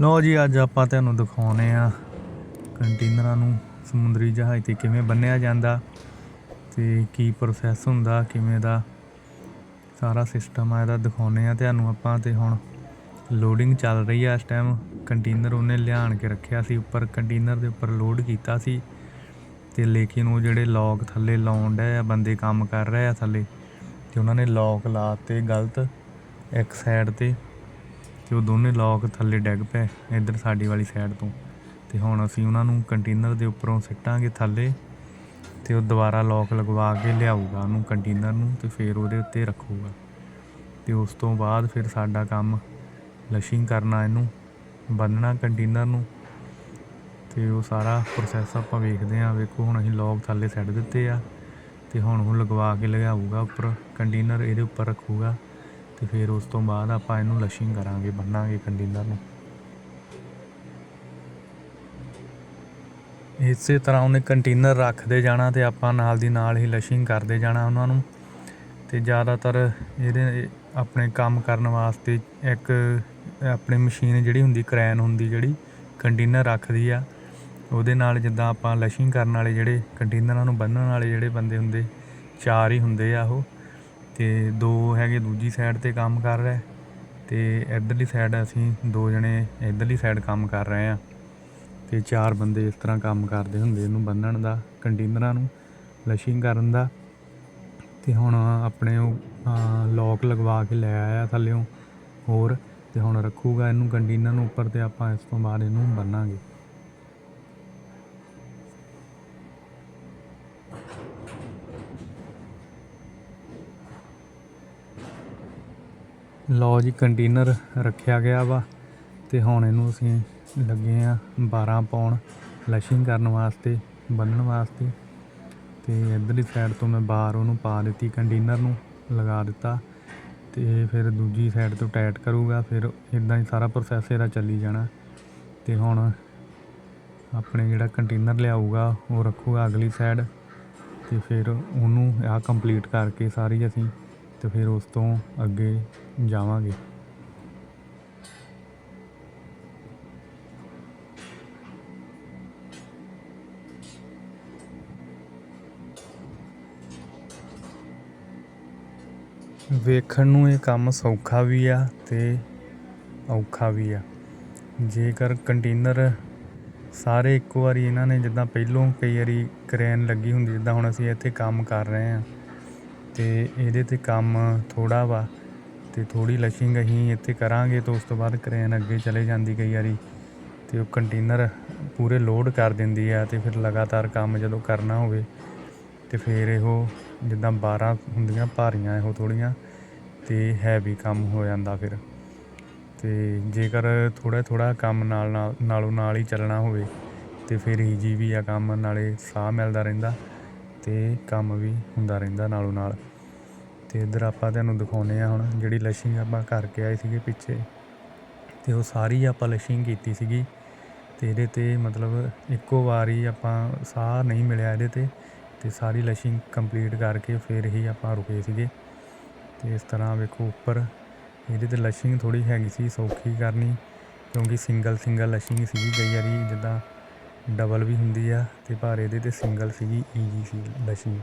ਲਓ ਜੀ, ਅੱਜ ਆਪਾਂ ਤੁਹਾਨੂੰ ਦਿਖਾਉਨੇ ਆ ਕੰਟੇਨਰਾਂ ਨੂੰ ਸਮੁੰਦਰੀ ਜਹਾਜ਼ ਤੇ ਕਿਵੇਂ ਬੰਨਿਆ ਜਾਂਦਾ ਤੇ ਕੀ ਪ੍ਰੋਸੈਸ ਹੁੰਦਾ, ਕਿਵੇਂ ਦਾ ਸਾਰਾ ਸਿਸਟਮ ਆ ਇਹਦਾ ਦਿਖਾਉਨੇ ਆ ਤੁਹਾਨੂੰ ਆਪਾਂ ਤੇ ਹੁਣ ਲੋਡਿੰਗ ਚੱਲ ਰਹੀ ਆ ਇਸ ਟਾਈਮ ਕੰਟੇਨਰ ਉਹਨੇ ਲਿਆਣ ਕੇ ਰੱਖਿਆ ਸੀ, ਉੱਪਰ ਕੰਟੇਨਰ ਦੇ ਉੱਪਰ ਲੋਡ ਕੀਤਾ ਸੀ ਤੇ ਲੇਕਿਨ ਉਹ ਜਿਹੜੇ ਲੌਕ ਥੱਲੇ ਲਾਉਣ ਡਏ ਆ, ਬੰਦੇ ਕੰਮ ਕਰ ਰਹੇ ਆ ਥੱਲੇ ਤੇ ਉਹਨਾਂ ਨੇ ਲੌਕ ਲਾਤੇ ਗਲਤ, ਇੱਕ ਸਾਈਡ ਤੇ। ਤੇ ਉਹ ਦੋਨੇ ਲੋਕ ਥੱਲੇ ਡਿੱਗ ਪਏ ਇੱਧਰ ਸਾਡੀ ਵਾਲੀ ਸਾਈਡ ਤੋਂ। ਤੇ ਹੁਣ ਅਸੀਂ ਉਹਨਾਂ ਨੂੰ ਕੰਟੇਨਰ ਦੇ ਉੱਪਰੋਂ ਸਿੱਟਾਂਗੇ ਥੱਲੇ ਤੇ ਉਹ ਦੁਬਾਰਾ ਲੋਕ ਲਗਵਾ ਕੇ ਲਿਆਊਗਾ ਉਹਨੂੰ ਕੰਟੇਨਰ ਨੂੰ ਤੇ ਫਿਰ ਉਹਦੇ ਉੱਤੇ ਰੱਖੂਗਾ। ਤੇ ਉਸ ਤੋਂ ਬਾਅਦ ਫਿਰ ਸਾਡਾ ਕੰਮ ਲਸ਼ਿੰਗ ਕਰਨਾ ਇਹਨੂੰ, ਬੰਨਣਾ ਕੰਟੇਨਰ ਨੂੰ ਤੇ ਉਹ ਸਾਰਾ ਪ੍ਰੋਸੈਸ ਆਪਾਂ ਵੇਖਦੇ ਆਂ ਵੇਖੋ ਹੁਣ ਅਸੀਂ ਲੋਕ ਥੱਲੇ ਸੱਟ ਦਿੱਤੇ ਆ ਤੇ ਹੁਣ ਉਹ ਲਗਵਾ ਕੇ ਲਿਆਊਗਾ ਉੱਪਰ ਕੰਟੇਨਰ ਇਹਦੇ ਉੱਪਰ ਰੱਖੂਗਾ। ਤੇ ਫਿਰ ਉਸ ਤੋਂ ਬਾਅਦ ਆਪਾਂ ਇਹਨੂੰ ਲਸ਼ਿੰਗ ਕਰਾਂਗੇ, ਬੰਨਾਂਗੇ ਕੰਟੇਨਰ ਨੂੰ। ਇਸੇ ਤਰ੍ਹਾਂ ਉਹਨੇ ਕੰਟੇਨਰ ਰੱਖਦੇ ਜਾਣਾ ਤੇ ਆਪਾਂ ਨਾਲ ਦੀ ਨਾਲ ਹੀ ਲਸ਼ਿੰਗ ਕਰਦੇ ਜਾਣਾ ਉਹਨਾਂ ਨੂੰ। ਤੇ ਜ਼ਿਆਦਾਤਰ ਇਹਦੇ, ਆਪਣੇ ਕੰਮ ਕਰਨ ਵਾਸਤੇ ਇੱਕ ਆਪਣੀ ਮਸ਼ੀਨ ਜਿਹੜੀ ਹੁੰਦੀ, ਕਰੈਨ ਹੁੰਦੀ ਜਿਹੜੀ, ਕੰਟੇਨਰ ਰੱਖਦੀ ਆ। ਉਹਦੇ ਨਾਲ ਜਿੱਦਾਂ ਆਪਾਂ ਲਸ਼ਿੰਗ ਕਰਨ ਵਾਲੇ ਜਿਹੜੇ ਕੰਟੇਨਰਾਂ ਨੂੰ ਬੰਨਣ ਵਾਲੇ ਜਿਹੜੇ ਬੰਦੇ ਹੁੰਦੇ, ਚਾਰ ਹੀ ਹੁੰਦੇ ਆ ਉਹ। ਤੇ ਦੋ ਹੈਗੇ ਦੂਜੀ ਸਾਈਡ ਤੇ ਕੰਮ ਕਰ ਰਹੇ ਤੇ ਇਧਰਲੀ ਸਾਈਡ ਅਸੀਂ ਦੋ ਜਣੇ ਇਧਰਲੀ ਸਾਈਡ ਕੰਮ ਕਰ ਰਹੇ ਆ ਤੇ ਚਾਰ ਬੰਦੇ ਇਸ ਤਰ੍ਹਾਂ ਕੰਮ ਕਰਦੇ ਹੁੰਦੇ ਇਹਨੂੰ ਬੰਨਣ ਦਾ, ਕੰਟੇਨਰਾਂ ਨੂੰ ਲਸ਼ਿੰਗ ਕਰਨ ਦਾ ਤੇ ਹੁਣ ਆਪਣੇ ਉਹ ਲੋਕ ਲਗਵਾ ਕੇ ਲੈ ਆਇਆ ਥੱਲਿਓਂ ਹੋਰ ਤੇ ਹੁਣ ਰੱਖੂਗਾ ਇਹਨੂੰ ਕੰਟੇਨਰ ਨੂੰ ਉੱਪਰ ਤੇ ਆਪਾਂ ਇਸ ਤੋਂ ਬਾਅਦ ਇਹਨੂੰ ਬੰਨਾਂਗੇ। ਲਓ ਜੀ, ਕੰਟੇਨਰ ਰੱਖਿਆ ਗਿਆ ਵਾ ਤੇ ਹੁਣ ਇਹਨੂੰ ਅਸੀਂ ਲੱਗੇ ਆ 12 ਪਾਉਣ, ਲਸ਼ਿੰਗ ਕਰਨ ਵਾਸਤੇ ਬੰਨਣ ਵਾਸਤੇ। ਤੇ ਇਧਰਲੀ ਸਾਈਡ ਤੋਂ ਮੈਂ ਬਾਹਰ ਉਹਨੂੰ ਪਾ ਦਿੱਤੀ, ਕੰਟੇਨਰ ਨੂੰ ਲਗਾ ਦਿੱਤਾ। ਤੇ ਫਿਰ ਦੂਜੀ ਸਾਈਡ ਤੋਂ ਟਾਈਟ ਕਰੂਗਾ, ਫਿਰ ਇਦਾਂ ਹੀ ਸਾਰਾ ਪ੍ਰੋਸੈਸ ਇਹਦਾ ਚੱਲੀ ਜਾਣਾ। ਤੇ ਹੁਣ ਆਪਣੇ ਜਿਹੜਾ ਕੰਟੇਨਰ ਲਿਆਊਗਾ, ਉਹ ਰੱਖੂਗਾ ਅਗਲੀ ਸਾਈਡ ਤੇ ਫਿਰ ਉਹਨੂੰ ਆ ਕੰਪਲੀਟ ਕਰਕੇ ਸਾਰੀ ਅਸੀਂ, ਤੇ ਫਿਰ ਉਸ ਤੋਂ ਅੱਗੇ ਜਾਵਾਂਗੇ। ਵੇਖਣ ਨੂੰ ਇਹ ਕੰਮ ਸੌਖਾ ਵੀ ਆ ਤੇ ਔਖਾ ਵੀ ਆ। ਜੇਕਰ ਕੰਟੇਨਰ ਸਾਰੇ ਇੱਕੋ ਵਾਰੀ ਇਹਨਾਂ ਨੇ ਜਿੱਦਾਂ ਪਹਿਲੋਂ ਕਈ ਵਾਰੀ ਕਰੇਨ ਲੱਗੀ ਹੁੰਦੀ, ਜਿੱਦਾਂ ਹੁਣ ਅਸੀਂ ਇੱਥੇ ਕੰਮ ਕਰ ਰਹੇ ਆ ਤੇ ਇਹਦੇ ਤੇ ਕੰਮ ਥੋੜਾ ਵਾ। ਤੇ ਥੋੜੀ ਲਸ਼ਿੰਗ ਅਸੀਂ ਇੱਥੇ ਕਰਾਂਗੇ ਤਾਂ ਉਸ ਤੋਂ ਬਾਅਦ ਕਰੇਨ ਅੱਗੇ ਚਲੇ ਜਾਂਦੀ ਕਈ ਵਾਰੀ ਤੇ ਉਹ ਕੰਟੇਨਰ ਪੂਰੇ ਲੋਡ ਕਰ ਦਿੰਦੀ ਆ ਤੇ ਫਿਰ ਲਗਾਤਾਰ ਕੰਮ ਜਦੋਂ ਕਰਨਾ ਹੋਵੇ ਤੇ ਫਿਰ ਇਹੋ ਜਿੱਦਾਂ 12 ਹੁੰਦੀਆਂ ਭਾਰੀਆਂ ਇਹੋ ਥੋੜੀਆਂ ਤੇ ਹੈਵੀ ਕੰਮ ਹੋ ਜਾਂਦਾ ਫਿਰ। ਤੇ ਜੇਕਰ ਥੋੜਾ ਥੋੜਾ ਕੰਮ ਨਾਲ ਨਾਲੋਂ ਨਾਲ ਹੀ ਚੱਲਣਾ ਹੋਵੇ ਤੇ ਫਿਰ ਈਜੀ ਵੀ ਆ ਕੰਮ, ਨਾਲੇ ਸਾਹ ਮਿਲਦਾ ਰਹਿੰਦਾ ਤੇ ਕੰਮ ਵੀ ਹੁੰਦਾ ਰਹਿੰਦਾ ਨਾਲੋਂ ਨਾਲ। ਅਤੇ ਇੱਧਰ ਆਪਾਂ ਤੁਹਾਨੂੰ ਦਿਖਾਉਂਦੇ ਹਾਂ ਹੁਣ, ਜਿਹੜੀ ਲਸ਼ਿੰਗ ਆਪਾਂ ਕਰਕੇ ਆਏ ਸੀਗੇ ਪਿੱਛੇ। ਅਤੇ ਉਹ ਸਾਰੀ ਆਪਾਂ ਲਸ਼ਿੰਗ ਕੀਤੀ ਸੀਗੀ। ਅਤੇ ਇਹਦੇ ਤੇ ਮਤਲਬ ਇੱਕੋ ਵਾਰੀ ਆਪਾਂ ਸਾਹ ਨਹੀਂ ਮਿਲਿਆ ਇਹਦੇ ਤੇ ਅਤੇ ਸਾਰੀ ਲਸ਼ਿੰਗ ਕੰਪਲੀਟ ਕਰਕੇ ਫਿਰ ਹੀ ਆਪਾਂ ਰੁਕੇ ਸੀਗੇ। ਅਤੇ ਇਸ ਤਰ੍ਹਾਂ ਵੇਖੋ ਉੱਪਰ, ਇਹਦੇ ਤੇ ਲਸ਼ਿੰਗ ਥੋੜੀ ਹੈਗੀ ਸੀ ਸੌਖੀ ਕਰਨੀ, ਕਿਉਂਕਿ ਸਿੰਗਲ ਸਿੰਗਲ ਲਸ਼ਿੰਗ ਸੀਗੀ ਕਈ ਵਾਰੀ ਜਿੱਦਾਂ ਡਬਲ ਵੀ ਹੁੰਦੀ ਆ, ਤੇ ਪਰ ਇਹਦੇ ਤੇ ਸਿੰਗਲ ਸੀਗੀ ਈਜੀ ਸੀ ਲਸ਼ਿੰਗ